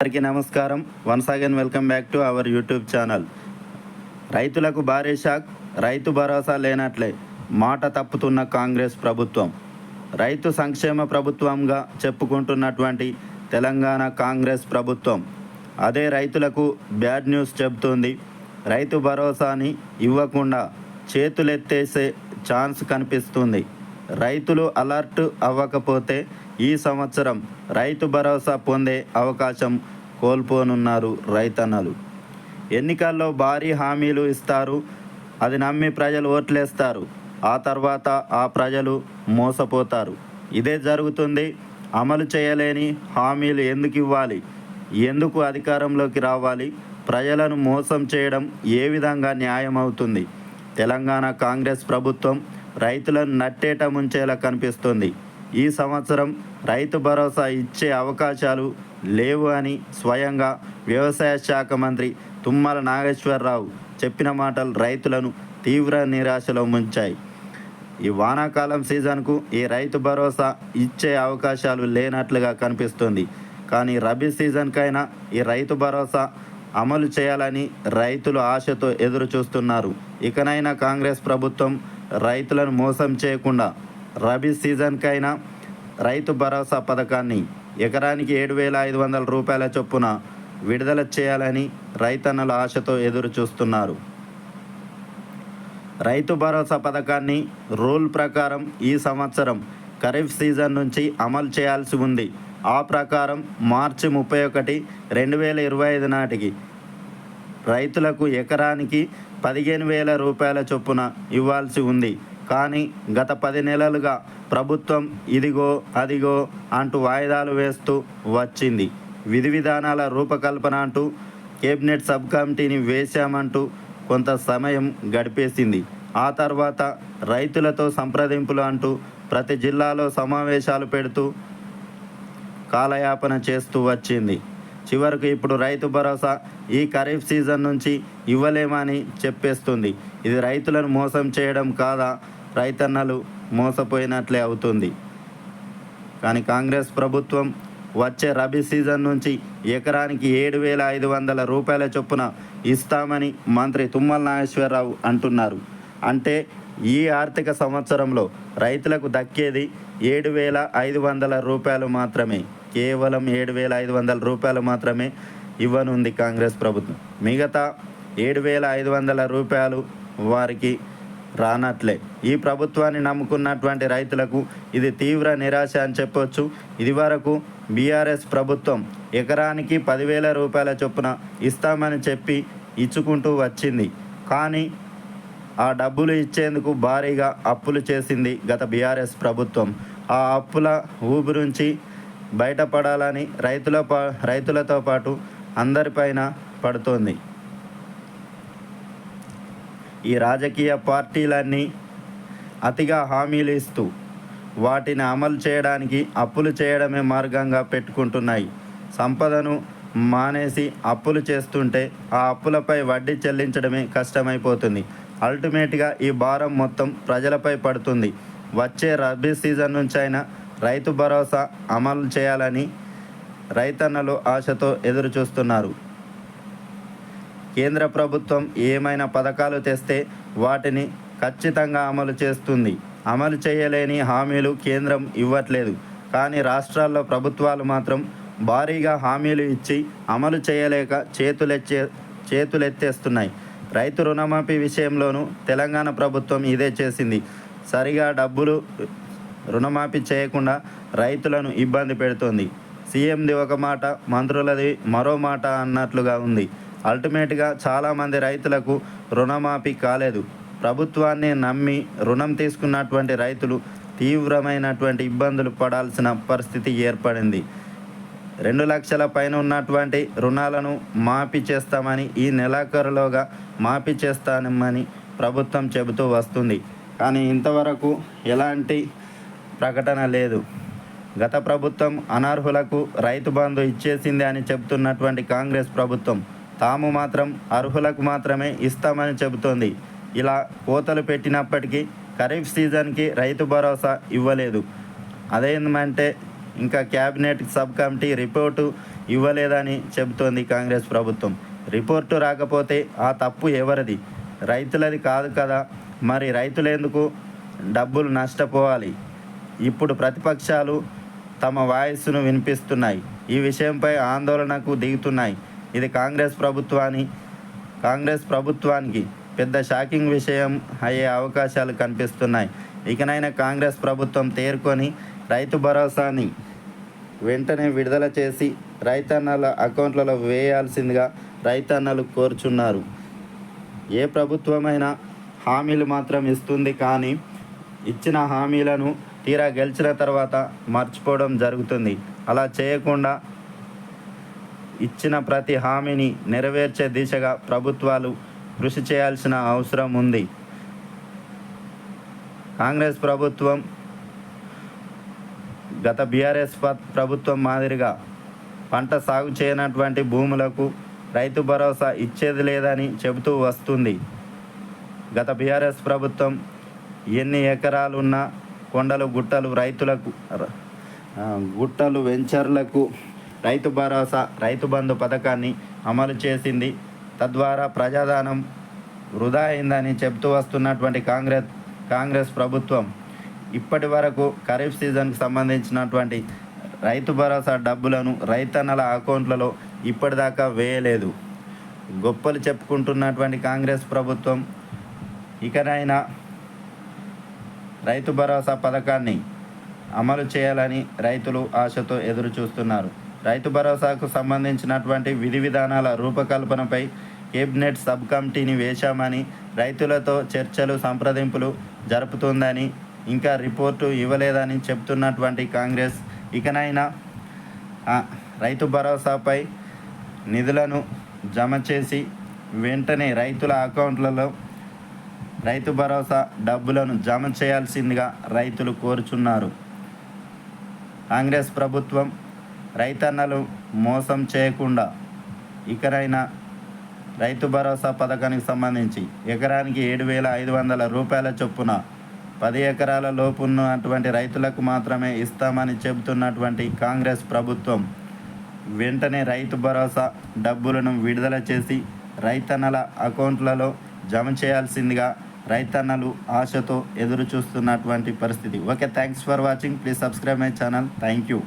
అందరికీ నమస్కారం. Once again welcome back to our YouTube channel. రైతులకు భారీ షాక్ రైతు భరోసా లేనట్లే మాట తప్పుతున్న కాంగ్రెస్ ప్రభుత్వం. రైతు సంక్షేమ ప్రభుత్వంగా చెప్పుకుంటున్నటువంటి తెలంగాణ కాంగ్రెస్ ప్రభుత్వం. అదే రైతులకు బ్యాడ్ న్యూస్ చెబుతుంది. రైతు భరోసాని ఇవ్వకుండా చేతులెత్తేసే ఛాన్స్ కనిపిస్తుంది. రైతులు అలర్ట్ అవ్వకపోతే ఈ సంవత్సరం రైతు భరోసా పొందే అవకాశం కోల్పోనున్నారు రైతన్నలు. ఎన్నికల్లో భారీ హామీలు ఇస్తారు అది నమ్మి ప్రజలు ఓట్లేస్తారు ఆ తర్వాత ఆ ప్రజలు మోసపోతారు. ఇదే జరుగుతుంది అమలు చేయలేని హామీలు ఎందుకు ఇవ్వాలి ఎందుకు అధికారంలోకి రావాలి ప్రజలను మోసం చేయడం ఏ విధంగా న్యాయం అవుతుంది తెలంగాణ కాంగ్రెస్ ప్రభుత్వం రైతులను నట్టేట ముంచేలా కనిపిస్తుంది. ఈ సంవత్సరం రైతు భరోసా ఇచ్చే అవకాశాలు లేవు అని స్వయంగా వ్యవసాయ శాఖ మంత్రి తుమ్మల నాగేశ్వరరావు చెప్పిన మాటలు రైతులను తీవ్ర నిరాశలో ముంచాయి. ఈ వానాకాలం సీజన్కు ఈ రైతు భరోసా ఇచ్చే అవకాశాలు లేనట్లుగా కనిపిస్తుంది. కానీ రబీ సీజన్కైనా ఈ రైతు భరోసా అమలు చేయాలని రైతులు ఆశతో ఎదురు చూస్తున్నారు ఇకనైనా కాంగ్రెస్ ప్రభుత్వం రైతులను మోసం చేయకుండా రబీ సీజన్కైనా రైతు భరోసా పథకాన్ని ఎకరానికి ఏడు వేల ఐదు వందల రూపాయల చొప్పున విడుదల చేయాలని రైతన్నల ఆశతో ఎదురు చూస్తున్నారు. రైతు భరోసా పథకాన్ని రూల్ ప్రకారం ఈ సంవత్సరం ఖరీఫ్ సీజన్ నుంచి అమలు చేయాల్సి ఉంది. ఆ ప్రకారం మార్చి ముప్పై ఒకటి రెండు వేల ఇరవై ఐదు నాటికి రైతులకు ఎకరానికి పదిహేను వేల రూపాయల చొప్పున ఇవ్వాల్సి ఉంది. కానీ గత పది నెలలుగా ప్రభుత్వం ఇదిగో అదిగో అంటూ వాయిదాలు వేస్తూ వచ్చింది. విధి విధానాల రూపకల్పన అంటూ కేబినెట్ సబ్ కమిటీని వేశామంటూ కొంత సమయం గడిపేసింది. ఆ తర్వాత రైతులతో సంప్రదింపులు అంటూ ప్రతి జిల్లాలో సమావేశాలు పెడుతూ కాలయాపన చేస్తూ వచ్చింది. చివరకు ఇప్పుడు రైతు భరోసా ఈ ఖరీఫ్ సీజన్ నుంచి ఇవ్వలేమని చెప్పేస్తుంది. ఇది రైతులను మోసం చేయడం కాదా? రైతన్నలు మోసపోయినట్లే అవుతుంది. కానీ కాంగ్రెస్ ప్రభుత్వం వచ్చే రబీ సీజన్ నుంచి ఎకరానికి ఏడు వేల ఐదు వందల రూపాయల చొప్పున ఇస్తామని మంత్రి తుమ్మల నాగేశ్వరరావు అంటున్నారు. అంటే ఈ ఆర్థిక సంవత్సరంలో రైతులకు దక్కేది ఏడు వేల ఐదు వందల రూపాయలు మాత్రమే. కేవలం ఏడు వేల ఐదు వందల రూపాయలు మాత్రమే ఇవ్వనుంది కాంగ్రెస్ ప్రభుత్వం. మిగతా ఏడు వేల ఐదు వందల రూపాయలు వారికి రానట్లే. ఈ ప్రభుత్వాన్ని నమ్ముకున్నటువంటి రైతులకు ఇది తీవ్ర నిరాశ అని చెప్పొచ్చు. ఇది వరకు బీఆర్ఎస్ ప్రభుత్వం ఎకరానికి పదివేల రూపాయల చొప్పున ఇస్తామని చెప్పి ఇచ్చుకుంటూ వచ్చింది. కానీ ఆ డబ్బులు ఇచ్చేందుకు భారీగా అప్పులు చేసింది గత బీఆర్ఎస్ ప్రభుత్వం. ఆ అప్పుల ఊబి బయటపడాలని రైతుల పా రైతులతో పాటు అందరిపైన పడుతోంది. ఈ రాజకీయ పార్టీలన్నీ అతిగా హామీలు ఇస్తూ వాటిని అమలు చేయడానికి అప్పులు చేయడమే మార్గంగా పెట్టుకుంటున్నాయి. సంపదను మానేసి అప్పులు చేస్తుంటే ఆ అప్పులపై వడ్డీ చెల్లించడమే కష్టమైపోతుంది. అల్టిమేట్గా ఈ భారం మొత్తం ప్రజలపై పడుతుంది. వచ్చే రబీ సీజన్ నుంచి అయినా రైతు భరోసా అమలు చేయాలని రైతన్నలు ఆశతో ఎదురు చూస్తున్నారు కేంద్ర ప్రభుత్వం ఏమైనా పథకాలు తెస్తే వాటిని ఖచ్చితంగా అమలు చేస్తుంది. అమలు చేయలేని హామీలు కేంద్రం ఇవ్వట్లేదు. కానీ రాష్ట్రాల్లో ప్రభుత్వాలు మాత్రం భారీగా హామీలు ఇచ్చి అమలు చేయలేక చేతులెచ్చే చేతులెత్తేస్తున్నాయి. రైతు రుణమాఫీ విషయంలోనూ తెలంగాణ ప్రభుత్వం ఇదే చేసింది. సరిగా డబ్బులు రుణమాఫీ చేయకుండా రైతులను ఇబ్బంది పెడుతోంది. సీఎంది ఒక మాట మంత్రులది మరో మాట అన్నట్లుగా ఉంది. అల్టిమేట్గా చాలామంది రైతులకు రుణమాఫీ కాలేదు. ప్రభుత్వాన్ని నమ్మి రుణం తీసుకున్నటువంటి రైతులు తీవ్రమైనటువంటి ఇబ్బందులు పడాల్సిన పరిస్థితి ఏర్పడింది. రెండు లక్షల పైన ఉన్నటువంటి రుణాలను మాఫీ చేస్తామని ఈ నెలాఖరులోగా మాఫీ చేస్తామని ప్రభుత్వం చెబుతూ వస్తుంది. కానీ ఇంతవరకు ఎలాంటి ప్రకటన లేదు. గత ప్రభుత్వం అనర్హులకు రైతు బంధు ఇచ్చేసింది అని చెబుతున్నటువంటి కాంగ్రెస్ ప్రభుత్వం తాము మాత్రం అర్హులకు మాత్రమే ఇస్తామని చెబుతోంది. ఇలా కోతలు పెట్టినప్పటికీ ఖరీఫ్ సీజన్కి రైతు భరోసా ఇవ్వలేదు. అదేంటంటే ఇంకా క్యాబినెట్ సబ్ కమిటీ రిపోర్టు ఇవ్వలేదని చెబుతోంది కాంగ్రెస్ ప్రభుత్వం. రిపోర్టు రాకపోతే ఆ తప్పు ఎవరిది? రైతులది కాదు కదా. మరి రైతులెందుకు డబ్బులు నష్టపోవాలి? ఇప్పుడు ప్రతిపక్షాలు తమ వాయిస్సును వినిపిస్తున్నాయి. ఈ విషయంపై ఆందోళనకు దిగుతున్నాయి. ఇది కాంగ్రెస్ ప్రభుత్వాన్ని కాంగ్రెస్ ప్రభుత్వానికి పెద్ద షాకింగ్ విషయం అయ్యే అవకాశాలు కనిపిస్తున్నాయి. ఇకనైనా కాంగ్రెస్ ప్రభుత్వం తేరుకొని రైతు భరోసాని వెంటనే విడుదల చేసి రైతన్నల అకౌంట్లలో వేయాల్సిందిగా రైతన్నలు కోరుచున్నారు. ఏ ప్రభుత్వమైనా హామీలు మాత్రం ఇస్తుంది కానీ ఇచ్చిన హామీలను తీరా గెలిచిన తర్వాత మర్చిపోవడం జరుగుతుంది. అలా చేయకుండా ఇచ్చిన ప్రతి హామీని నెరవేర్చే దిశగా ప్రభుత్వాలు కృషి చేయాల్సిన అవసరం ఉంది. కాంగ్రెస్ ప్రభుత్వం గత బీఆర్ఎస్ ప్రభుత్వం మాదిరిగా పంట సాగు చేయనటువంటి భూములకు రైతు భరోసా ఇచ్చేది లేదని చెబుతూ వస్తుంది. గత బీఆర్ఎస్ ప్రభుత్వం ఎన్ని ఎకరాలున్నా కొండలు గుట్టలు రైతులకు గుట్టలు వెంచర్లకు రైతు భరోసా రైతు బంధు పథకాన్ని అమలు చేసింది. తద్వారా ప్రజాదానం వృధా అయిందని చెబుతూ వస్తున్నటువంటి కాంగ్రెస్ కాంగ్రెస్ ప్రభుత్వం ఇప్పటి వరకు ఖరీఫ్ సీజన్కి సంబంధించినటువంటి రైతు భరోసా డబ్బులను రైతన్నల అకౌంట్లలో ఇప్పటిదాకా వేయలేదు. గొప్పలు చెప్పుకుంటున్నటువంటి కాంగ్రెస్ ప్రభుత్వం ఇకనైనా రైతు భరోసా పథకాన్ని అమలు చేయాలని రైతులు ఆశతో ఎదురు చూస్తున్నారు రైతు భరోసాకు సంబంధించినటువంటి విధి విధానాల రూపకల్పనపై కేబినెట్ సబ్ కమిటీని వేశామని రైతులతో చర్చలు సంప్రదింపులు జరుపుతుందని ఇంకా రిపోర్టు ఇవ్వలేదని చెప్తున్నటువంటి కాంగ్రెస్ ఇకనైనా రైతు భరోసాపై నిధులను జమ చేసి వెంటనే రైతుల అకౌంట్లలో రైతు భరోసా డబ్బులను జమ చేయాల్సిందిగా రైతులు కోరుచున్నారు. కాంగ్రెస్ ప్రభుత్వం రైతన్నలు మోసం చేయకుండా ఇకనైనా రైతు భరోసా పథకానికి సంబంధించి ఎకరానికి ఏడు వేల ఐదు వందల రూపాయల చొప్పున పది ఎకరాల లోపు ఉన్నటువంటి రైతులకు మాత్రమే ఇస్తామని చెబుతున్నటువంటి కాంగ్రెస్ ప్రభుత్వం వెంటనే రైతు భరోసా డబ్బులను విడుదల చేసి రైతన్నల అకౌంట్లలో జమ చేయాల్సిందిగా రైతన్నలు ఆశతో ఎదురు చూస్తున్నటువంటి పరిస్థితి. Okay thanks for watching please subscribe my channel thank you